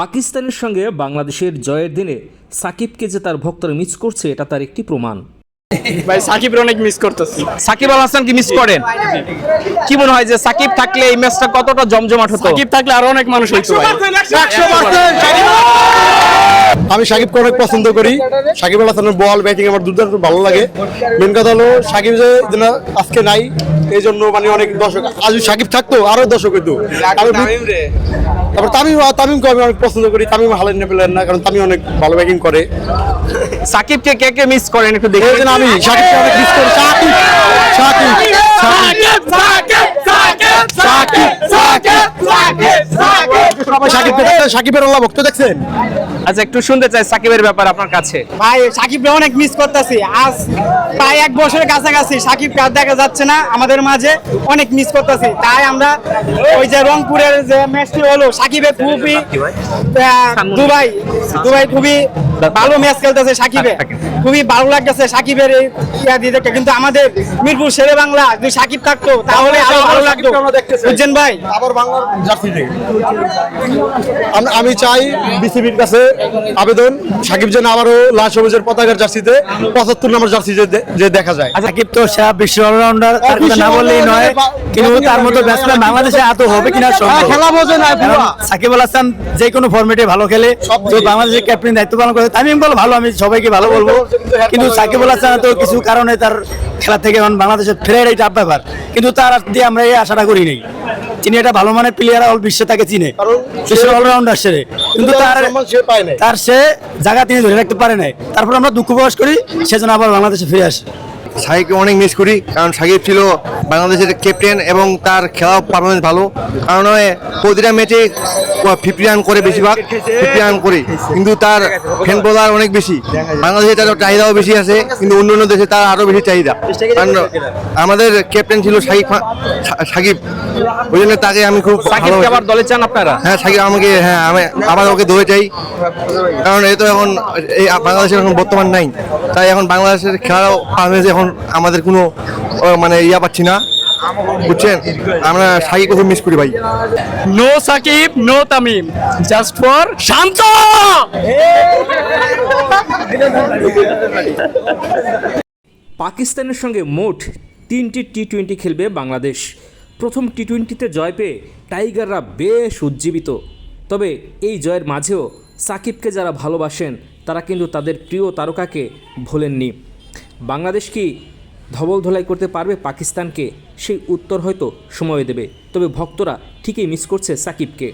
পাকিস্তানের সঙ্গে বাংলাদেশের জয়ের দিনে সাকিবকে যে তার ভক্তরা মিস করছে এটা তার একটি প্রমাণ। ভাই সাকিব অনেক মিস করতেছি। সাকিব আল হাসান কি মিস করেন? কি মনে হয় যে সাকিব থাকলে এই ম্যাচটা কতটা জমজমাট হতো? সাকিব থাকলে আরও অনেক মানুষ হইতো ভাই। আমি সাকিবকে অনেক পছন্দ করি সাকিব আল হাসানের বল ব্যাটিং আমার দুর্দান্ত ভালো লাগে মেন কথা হলো সাকিব যে আজকে নাই এই জন্য মানে অনেক দর্শক আজ সাকিব থাকতো আরও দর্শক হইতো তারপর তামিম তামিমকে আমি অনেক পছন্দ করি তামিম হালেন প্লেয়ার না কারণ তামিম অনেক ভালো ব্যাটিং করে সাকিবকে কে কে মিস করেন একটু দেখে আমি সাকিবকে অনেক মিস করি সাকিব সাকিব সবাই সাকিবকে দেখছেন সাকিবের আল্লাহ ভক্ত দেখছেন? আচ্ছা একটু শুনতে চাই সাকিবের ব্যাপার আপনার কাছে। ভাই সাকিব অনেক মিস করতেছি। আজ প্রায় এক বছরের কাছাকাছি সাকিব কার দেখা যাচ্ছে না। আমাদের মাঝে অনেক মিস করতেছি। তাই আমরা ওই যে রংপুরের যে ম্যাচটি হলো সাকিবের খুবই দুবাই দুবাই খুবই ভালো ম্যাচ খেলতেছে সাকিবে। খুবই ভালো লাগতেছে সাকিবের ইয়া দিয়ে দেখতে। কিন্তু আমাদের মিরপুর শেরে বাংলা যদি সাকিব থাকতো তাহলে আরও ভালো লাগতো। বুঝছেন ভাই? আবার বাংলার জার্সিতে আম- আমি চাই বিসিবির কাছে আবেদন সাকিব যেন আবারও লাল সবুজের পতাকার জার্সিতে পঁচাত্তর নম্বর জার্সি যে দেখা যায়। সাকিব তো সেরা বিশ্ব অলরাউন্ডার তার কথা না বললেই নয় কিন্তু তার মতো ব্যাটসম্যান বাংলাদেশে এত হবে কিনা খেলা বোঝে না সাকিব আল হাসান যে কোনো ফরম্যাটে ভালো খেলে তো বাংলাদেশের ক্যাপ্টেন দায়িত্ব পালন করে তামিম বল ভালো আমি সবাইকে ভালো বলব। কিন্তু সাকিব আল হাসান তো কিছু কারণে তার খেলা থেকে এখন বাংলাদেশের ফেরার এটা ব্যাপার। কিন্তু তার দিয়ে আমরা এই আশাটা করি নাই। তিনি একটা ভালো মানের প্লেয়ার অল বিশ্বে তাকে চিনে। অলরাউন্ডার সে কিন্তু তার সে তার সে জায়গা তিনি ধরে রাখতে পারে নাই। তারপর আমরা দুঃখ প্রকাশ করি সেজন্য আবার বাংলাদেশে ফিরে আসে। সাকিবকে অনেক মিস করি কারণ সাকিব ছিল বাংলাদেশের ক্যাপ্টেন এবং তার খেলা পারফরমেন্স ভালো। কারণ প্রতিটা ম্যাচে ফিফটি রান করে বেশিরভাগ ফিফটি রান করে। কিন্তু তার ফ্যান বোলার অনেক বেশি। বাংলাদেশে তার চাহিদাও বেশি আছে কিন্তু অন্য অন্য দেশে তার আরও বেশি চাহিদা। কারণ আমাদের ক্যাপ্টেন ছিল সাকিব সাকিব। ওই জন্য তাকে আমি খুব আবার দলে চান আপনারা? হ্যাঁ সাকিব আমাকে হ্যাঁ আমি আবার ওকে ধরে চাই। কারণ এ তো এখন এই বাংলাদেশের এখন বর্তমান নাই। তাই এখন বাংলাদেশের খেলাও পারফরমেন্স এখন আমাদের কোনো মানে ইয়া পাচ্ছি না। বুঝছেন? আমরা সাকিবকে খুব মিস করি ভাই। No Shakib no Tamim. Just for Shanto! পাকিস্তানের সঙ্গে মোট তিনটি টি টোয়েন্টি খেলবে বাংলাদেশ। প্রথম টি টোয়েন্টিতে জয় পেয়ে টাইগাররা বেশ উজ্জীবিত। তবে এই জয়ের মাঝেও সাকিবকে যারা ভালোবাসেন তারা কিন্তু তাদের প্রিয় তারকাকে ভোলেননি। বাংলাদেশ কি ধবল ধলাই করতে পারবে পাকিস্তানকে? সেই উত্তর হয়তো সময় দেবে। তবে ভক্তরা ঠিকই মিস করছে সাকিবকে।